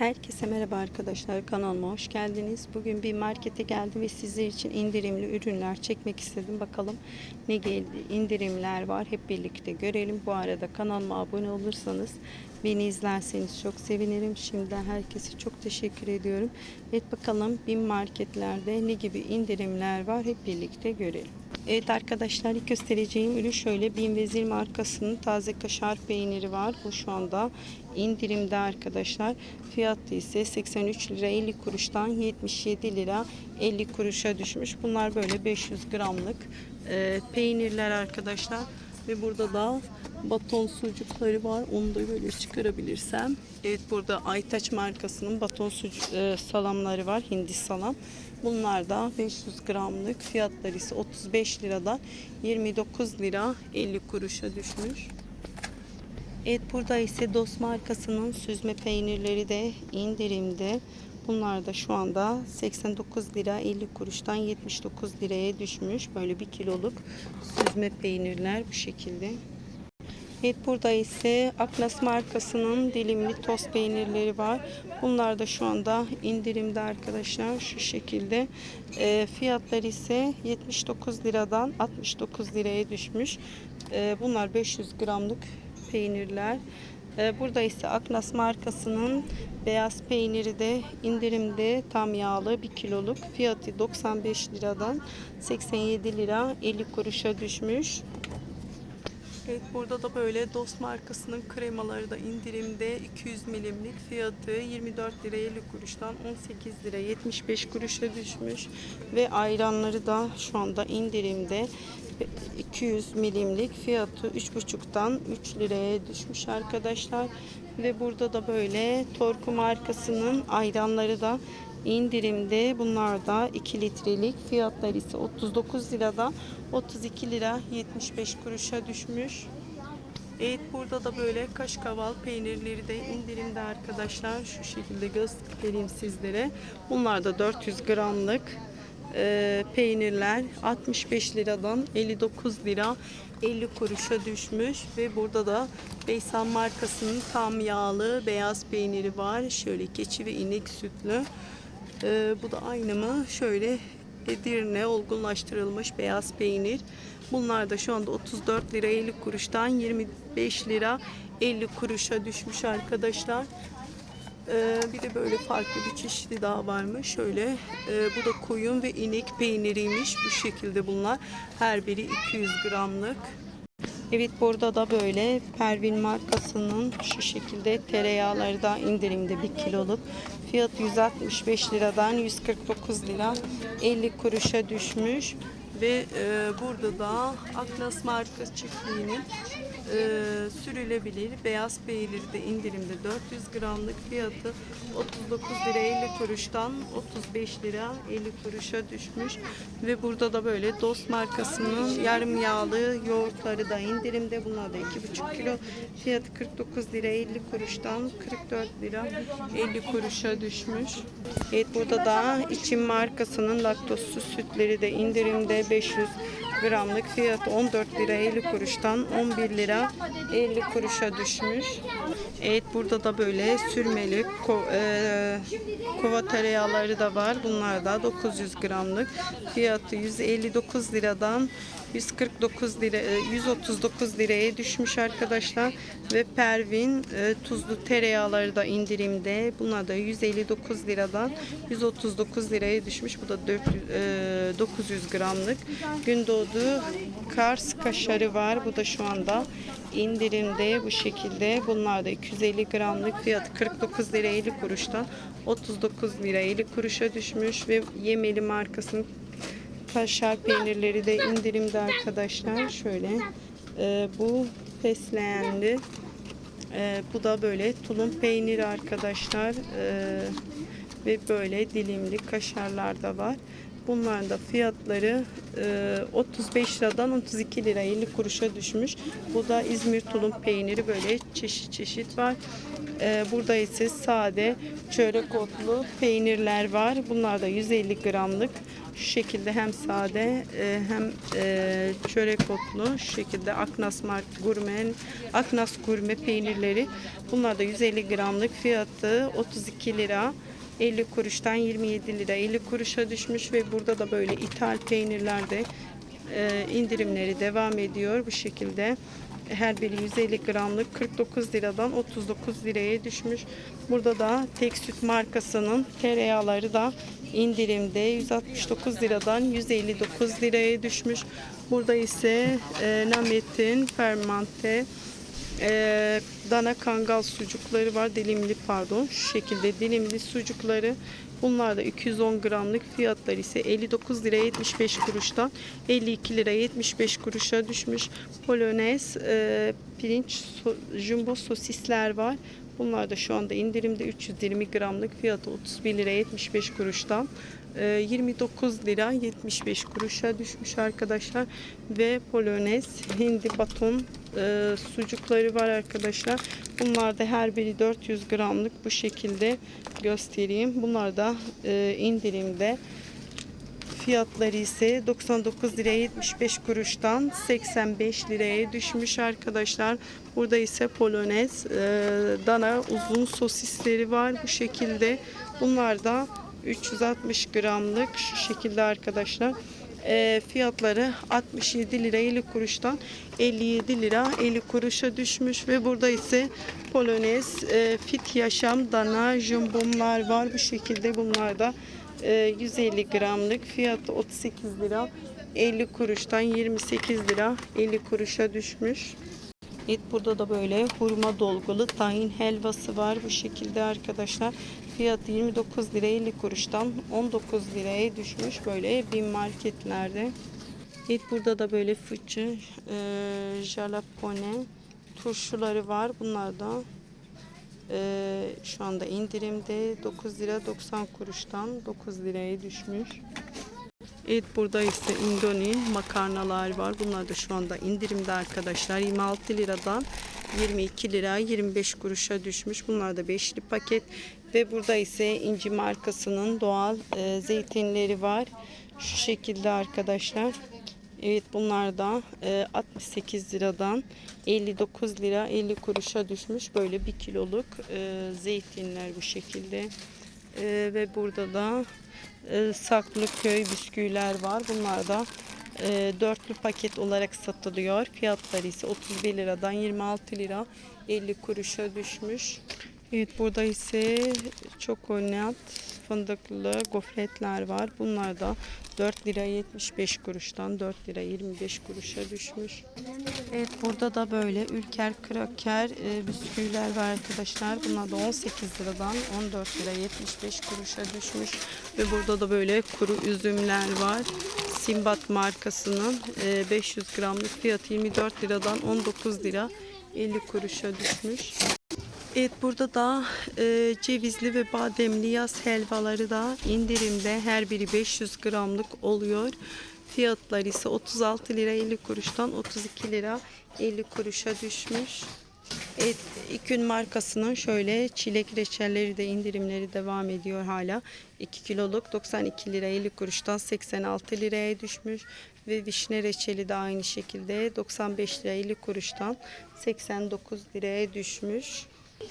Herkese merhaba arkadaşlar kanalıma hoş geldiniz. Bugün bir markete geldim ve sizler için indirimli ürünler çekmek istedim. Bakalım ne indirimler var hep birlikte görelim. Bu arada kanalıma abone olursanız beni izlerseniz çok sevinirim. Şimdiden herkese çok teşekkür ediyorum. Evet bakalım bin marketlerde ne gibi indirimler var hep birlikte görelim. Evet arkadaşlar ilk göstereceğim ürün şöyle Bin Vezir markasının taze kaşar peyniri var. Bu şu anda indirimde arkadaşlar. Fiyatı ise 83 lira 50 kuruştan 77 lira 50 kuruşa düşmüş. Bunlar böyle 500 gramlık e, peynirler arkadaşlar. Ve burada da baton sucukları var. Onu da böyle çıkarabilirsem. Evet burada Aytaç markasının baton sucuk e, salamları var. Hindi salam. Bunlar da 500 gramlık. Fiyatları ise 35 liradan 29 lira 50 kuruşa düşmüş. Evet burada ise Dost markasının süzme peynirleri de indirimde. Bunlar da şu anda 89 lira 50 kuruştan 79 liraya düşmüş. Böyle bir kiloluk süzme peynirler bu şekilde. Evet burada ise Aknas markasının dilimli tost peynirleri var. Bunlar da şu anda indirimde arkadaşlar şu şekilde. E, fiyatları ise 79 liradan 69 liraya düşmüş. E, bunlar 500 gramlık peynirler. E, burada ise Aknas markasının beyaz peyniri de indirimde tam yağlı 1 kiloluk. Fiyatı 95 liradan 87 lira 50 kuruşa düşmüş. Evet burada da böyle Dost markasının kremaları da indirimde. 200 milimlik fiyatı 24 lira 50 kuruştan 18 lira 75 kuruşa düşmüş. Ve ayranları da şu anda indirimde. 200 milimlik fiyatı 3,5'tan 3 liraya düşmüş arkadaşlar. Ve burada da böyle Torku markasının ayranları da indirimde. Bunlar da 2 litrelik fiyatları ise 39 liradan 32 lira 75 kuruşa düşmüş. Evet burada da böyle kaşkaval peynirleri de indirimde arkadaşlar. Şu şekilde göstereyim sizlere. Bunlar da 400 gramlık e, peynirler 65 liradan 59 lira 50 kuruşa düşmüş ve burada da Beysan markasının tam yağlı beyaz peyniri var. Şöyle keçi ve inek sütlü. Ee, bu da aynı mı? Şöyle Edirne olgunlaştırılmış beyaz peynir. Bunlar da şu anda 34 lira 50 kuruştan 25 lira 50 kuruşa düşmüş arkadaşlar. Ee, bir de böyle farklı bir çeşidi daha varmış. Şöyle e, bu da koyun ve inek peyniriymiş. Bu şekilde bunlar. Her biri 200 gramlık. Evet burada da böyle Pervin markasının şu şekilde tereyağları da indirimde 1 kiloluk. Fiyat 165 liradan 149 lira 50 kuruşa düşmüş. Ve e, burada da Aknas marka çiftliğinin e, sürülebilir beyaz peyniri de indirimde 400 gramlık fiyatı 39 lira 50 kuruştan 35 lira 50 kuruşa düşmüş ve burada da böyle Dost markasının yarım yağlı yoğurtları da indirimde bunlar da 2,5 kilo fiyatı 49 lira 50 kuruştan 44 lira 50 kuruşa düşmüş. Evet burada da içim markasının laktozsuz sütleri de indirimde 500 gramlık fiyatı 14 lira 50 kuruştan 11 lira 50 kuruşa düşmüş. Evet burada da böyle sürmeli ko, e, kova tereyağları da var. Bunlar da 900 gramlık. Fiyatı 159 liradan 149 lira e, 139 liraya düşmüş arkadaşlar ve Pervin e, tuzlu tereyağları da indirimde. Bunlar da 159 liradan 139 liraya düşmüş. Bu da 400, e, 900 gramlık. Gündoğdu Kars kaşarı var. Bu da şu anda indirimde bu şekilde. Bunlar da 250 gramlık fiyatı 49 lira 50 kuruştan 39 lira 50 kuruşa düşmüş ve Yemeli markasının kaşar peynirleri de indirimde arkadaşlar. Şöyle e, bu fesleğenli. E, bu da böyle tulum peyniri arkadaşlar. E, ve böyle dilimli kaşarlar da var. Bunların da fiyatları e, 35 liradan 32 lira 50 kuruşa düşmüş. Bu da İzmir tulum peyniri böyle çeşit çeşit var. E, burada ise sade çörek otlu peynirler var. Bunlar da 150 gramlık. Şu şekilde hem sade e, hem e, çörek otlu şu şekilde Aknas Mark Gurme, Aknas Gurme peynirleri. Bunlar da 150 gramlık fiyatı 32 lira. 50 kuruştan 27 lira 50 kuruşa düşmüş ve burada da böyle ithal peynirlerde e, indirimleri devam ediyor bu şekilde. Her biri 150 gramlık 49 liradan 39 liraya düşmüş. Burada da tek süt markasının tereyağları da indirimde 169 liradan 159 liraya düşmüş. Burada ise e, Namet'in fermante e, dana kangal sucukları var. Dilimli pardon. Şu şekilde dilimli sucukları. Bunlar da 210 gramlık fiyatları ise 59 lira 75 kuruştan 52 lira 75 kuruşa düşmüş. Polonez e, pirinç so- jumbo sosisler var. Bunlar da şu anda indirimde 320 gramlık fiyatı 31 lira 75 kuruştan 29 lira 75 kuruşa düşmüş arkadaşlar. Ve polonez hindi baton e, sucukları var arkadaşlar. Bunlar da her biri 400 gramlık bu şekilde göstereyim. Bunlar da e, indirimde. Fiyatları ise 99 liraya 75 kuruştan 85 liraya düşmüş arkadaşlar. Burada ise polonez, e, dana uzun sosisleri var bu şekilde. Bunlar da 360 gramlık şu şekilde arkadaşlar. E, fiyatları 67 lira 50 kuruştan 57 lira 50 kuruşa düşmüş ve burada ise polonez e, fit yaşam dana jumbomlar var bu şekilde bunlar da e, 150 gramlık fiyatı 38 lira 50 kuruştan 28 lira 50 kuruşa düşmüş. Evet burada da böyle hurma dolgulu tahin helvası var bu şekilde arkadaşlar. Fiyatı 29 lira 50 kuruştan 19 liraya düşmüş böyle bin marketlerde. Evet burada da böyle fıçı e, jalapone turşuları var. Bunlar da e, şu anda indirimde 9 lira 90 kuruştan 9 liraya düşmüş. Evet burada ise Indoni makarnalar var. Bunlar da şu anda indirimde arkadaşlar. 26 liradan 22 lira 25 kuruşa düşmüş. Bunlar da beşli paket. Ve burada ise İnci markasının doğal e, zeytinleri var. Şu şekilde arkadaşlar. Evet bunlar da e, 68 liradan 59 lira 50 kuruşa düşmüş. Böyle bir kiloluk e, zeytinler bu şekilde. E, ve burada da e, Saklıköy bisküviler var. Bunlar da e, dörtlü paket olarak satılıyor. Fiyatları ise 31 liradan 26 lira 50 kuruşa düşmüş. Evet burada ise çokonat fındıklı gofretler var. Bunlar da 4 lira 75 kuruştan 4 lira 25 kuruşa düşmüş. Evet burada da böyle ülker kraker e, bisküviler var arkadaşlar. Bunlar da 18 liradan 14 lira 75 kuruşa düşmüş. Ve burada da böyle kuru üzümler var. Simbat markasının e, 500 gramlık fiyatı 24 liradan 19 lira 50 kuruşa düşmüş. Evet burada da e, cevizli ve bademli yaz helvaları da indirimde her biri 500 gramlık oluyor. Fiyatları ise 36 lira 50 kuruştan 32 lira 50 kuruşa düşmüş. Evet, İkün markasının şöyle çilek reçelleri de indirimleri devam ediyor hala. 2 kiloluk 92 lira 50 kuruştan 86 liraya düşmüş. Ve vişne reçeli de aynı şekilde 95 lira 50 kuruştan 89 liraya düşmüş.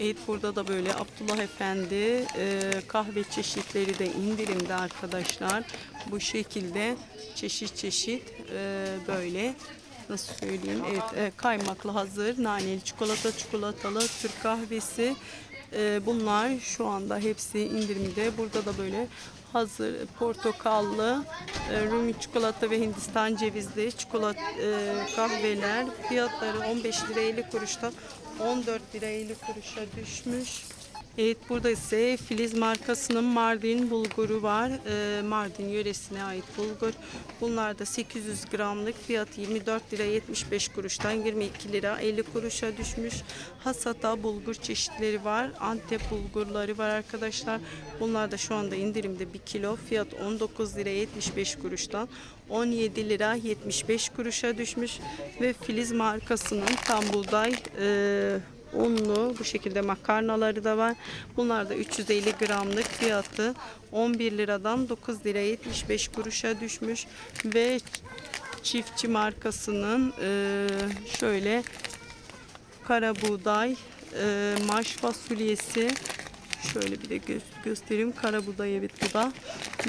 Evet burada da böyle Abdullah Efendi e, kahve çeşitleri de indirimde arkadaşlar. Bu şekilde çeşit çeşit e, böyle nasıl söyleyeyim evet e, kaymaklı hazır naneli çikolata çikolatalı Türk kahvesi e, bunlar şu anda hepsi indirimde. Burada da böyle hazır portakallı e, Rumi çikolata ve Hindistan cevizli çikolata e, kahveler fiyatları 15 lira 50 kuruştan 14 lira 50 kuruşa düşmüş. Evet burada ise Filiz markasının Mardin bulguru var. Ee, Mardin yöresine ait bulgur. Bunlar da 800 gramlık fiyat 24 lira 75 kuruştan 22 lira 50 kuruşa düşmüş. Hasata bulgur çeşitleri var. Antep bulgurları var arkadaşlar. Bunlar da şu anda indirimde 1 kilo. Fiyat 19 lira 75 kuruştan 17 lira 75 kuruşa düşmüş. Ve Filiz markasının tam buğday e, unlu. Bu şekilde makarnaları da var. Bunlar da 350 gramlık fiyatı 11 liradan 9 lira 75 kuruşa düşmüş ve çiftçi markasının e, şöyle kara buğday, e, maş fasulyesi şöyle bir de gö- göstereyim. Kara buğday evet da.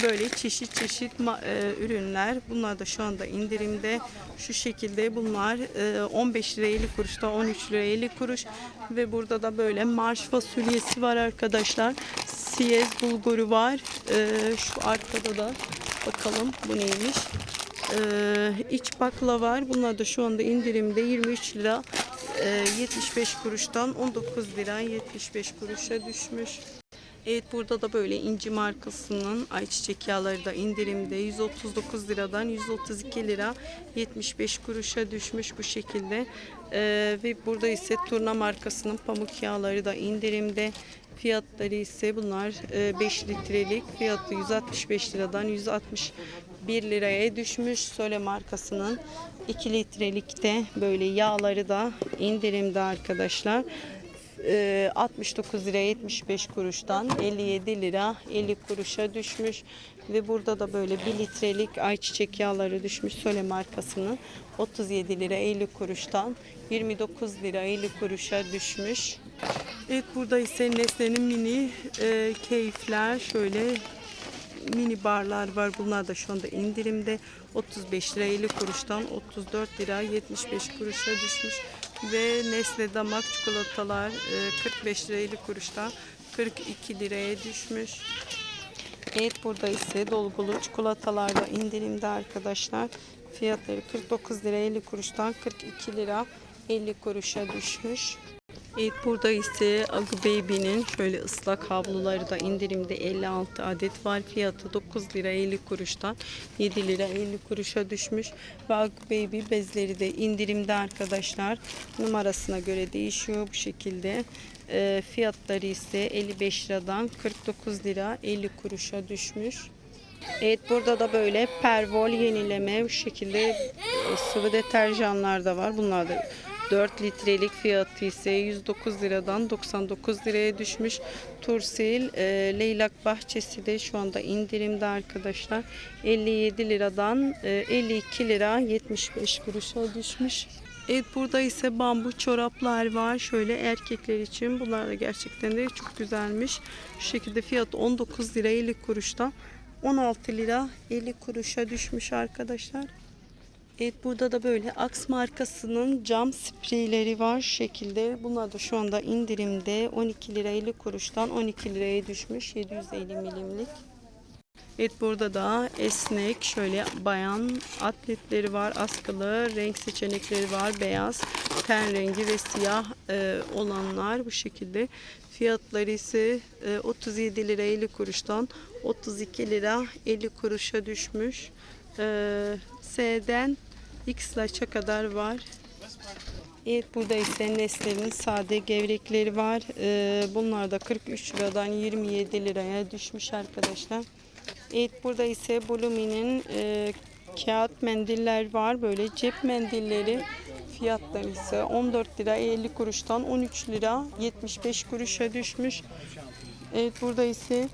Böyle çeşit çeşit e, ürünler. Bunlar da şu anda indirimde. Şu şekilde bunlar e, 15 lira 50 kuruşta 13 lira 50 kuruş. Ve burada da böyle marş fasulyesi var arkadaşlar. Siyez bulguru var. E, şu arkada da bakalım bu neymiş. Ee, iç bakla var. Bunlar da şu anda indirimde 23 lira. e, 75 kuruştan 19 lira 75 kuruşa düşmüş. Evet burada da böyle inci markasının ayçiçek yağları da indirimde 139 liradan 132 lira 75 kuruşa düşmüş bu şekilde. Ee, ve burada ise Turna markasının pamuk yağları da indirimde. Fiyatları ise bunlar e, 5 litrelik fiyatı 165 liradan 161 liraya düşmüş. Sole markasının 2 litrelikte böyle yağları da indirimde arkadaşlar. Ee, 69 lira 75 kuruştan 57 lira 50 kuruşa düşmüş ve burada da böyle 1 litrelik ayçiçek yağları düşmüş Sole markasının 37 lira 50 kuruştan 29 lira 50 kuruşa düşmüş. Evet burada ise Nesle'nin mini e, keyifler şöyle mini barlar var. Bunlar da şu anda indirimde 35 lira 50 kuruştan 34 lira 75 kuruşa düşmüş. Ve Nesle damak çikolatalar e, 45 lira 50 kuruştan 42 liraya düşmüş. Evet burada ise dolgulu çikolatalar da indirimde arkadaşlar. Fiyatları 49 lira 50 kuruştan 42 lira 50 kuruşa düşmüş. Evet burada ise Agu Baby'nin şöyle ıslak havluları da indirimde 56 adet var. Fiyatı 9 lira 50 kuruştan 7 lira 50 kuruşa düşmüş. Ve Agu Baby bezleri de indirimde arkadaşlar. Numarasına göre değişiyor bu şekilde. Ee, fiyatları ise 55 liradan 49 lira 50 kuruşa düşmüş. Evet burada da böyle pervol yenileme bu şekilde e, sıvı deterjanlar da var. Bunlar da 4 litrelik fiyatı ise 109 liradan 99 liraya düşmüş. Tursil e, Leylak Bahçesi de şu anda indirimde arkadaşlar. 57 liradan e, 52 lira 75 kuruşa düşmüş. Evet burada ise bambu çoraplar var. Şöyle erkekler için. Bunlar da gerçekten de çok güzelmiş. Şu şekilde fiyat 19 lira 50 kuruştan 16 lira 50 kuruşa düşmüş arkadaşlar. Evet burada da böyle Axe markasının cam spreyleri var şekilde. Bunlar da şu anda indirimde 12 lira 50 kuruştan 12 liraya düşmüş 750 milimlik. Evet burada da esnek şöyle bayan atletleri var askılı renk seçenekleri var beyaz ten rengi ve siyah e, olanlar bu şekilde fiyatları ise e, 37 lira 50 kuruştan 32 lira 50 kuruşa düşmüş e, S'den X large'a kadar var Evet burada ise Nestle'nin sade gevrekleri var. Ee, bunlar da 43 liradan 27 liraya düşmüş arkadaşlar. Evet burada ise Blumi'nin e, kağıt mendiller var. Böyle cep mendilleri fiyatları ise 14 lira 50 kuruştan 13 lira 75 kuruşa düşmüş. Evet burada ise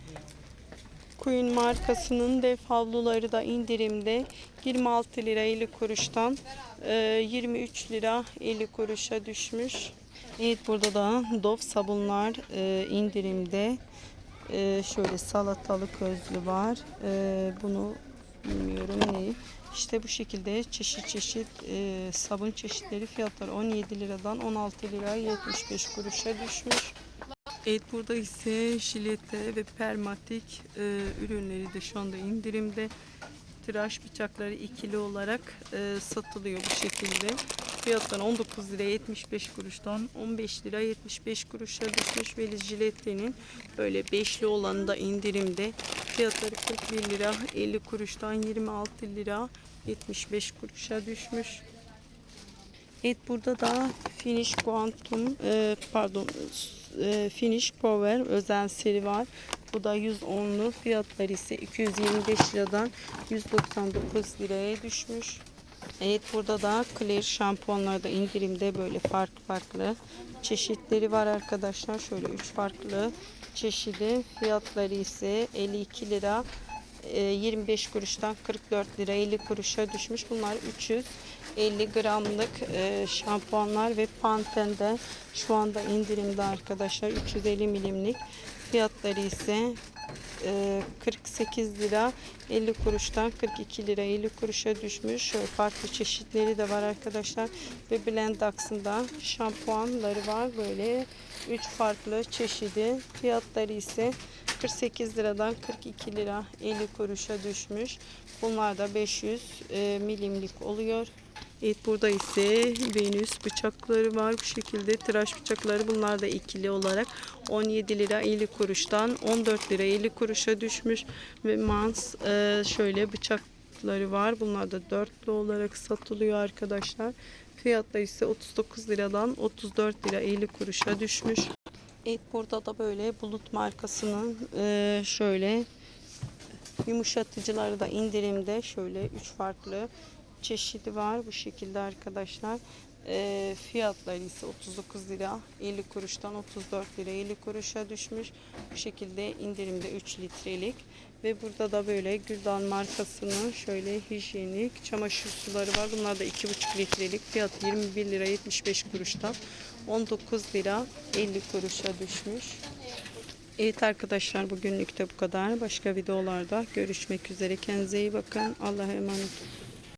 Queen markasının dev havluları da indirimde 26 lira 50 kuruştan e, 23 lira 50 kuruşa düşmüş. Evet burada da Dove sabunlar e, indirimde. E, şöyle salatalık özlü var. E, bunu bilmiyorum ne. İşte bu şekilde çeşit çeşit e, sabun çeşitleri fiyatları 17 liradan 16 lira 75 kuruşa düşmüş. Evet burada ise jilete ve permatik e, ürünleri de şu anda indirimde. Tıraş bıçakları ikili olarak e, satılıyor bu şekilde. Fiyatları 19 lira 75 kuruştan 15 lira 75 kuruşa düşmüş ve jiletenin böyle beşli olanı da indirimde. Fiyatları 41 lira 50 kuruştan 26 lira 75 kuruşa düşmüş. Evet burada da Finish Quantum e, pardon e, Finish Power özel seri var. Bu da 110'lu fiyatları ise 225 liradan 199 liraya düşmüş. Evet burada da Clear şampuanlarda indirimde böyle farklı farklı çeşitleri var arkadaşlar. Şöyle 3 farklı çeşidi. Fiyatları ise 52 lira 25 kuruştan 44 lira 50 kuruşa düşmüş. Bunlar 350 gramlık e, şampuanlar ve Pantene'de şu anda indirimde arkadaşlar 350 milimlik. Fiyatları ise e, 48 lira 50 kuruştan 42 lira 50 kuruşa düşmüş. Farklı çeşitleri de var arkadaşlar. Ve Blendax'ın da şampuanları var. Böyle 3 farklı çeşidi. Fiyatları ise 48 liradan 42 lira 50 kuruşa düşmüş. Bunlar da 500 e, milimlik oluyor. Evet burada ise Venüs bıçakları var bu şekilde tıraş bıçakları bunlar da ikili olarak 17 lira 50 kuruştan 14 lira 50 kuruşa düşmüş ve Mans e, şöyle bıçakları var bunlar da dörtlü olarak satılıyor arkadaşlar fiyatları ise 39 liradan 34 lira 50 kuruşa düşmüş. Evet burada da böyle bulut markasının e, şöyle yumuşatıcıları da indirimde şöyle 3 farklı çeşidi var bu şekilde arkadaşlar. E, fiyatları ise 39 lira 50 kuruştan 34 lira 50 kuruşa düşmüş. Bu şekilde indirimde 3 litrelik. Ve burada da böyle Güldan markasının şöyle hijyenik çamaşır suları var. Bunlar da 2,5 litrelik. Fiyat 21 lira 75 kuruştan 19 lira 50 kuruşa düşmüş. Evet arkadaşlar bugünlük de bu kadar. Başka videolarda görüşmek üzere. Kendinize iyi bakın. Allah'a emanet olun.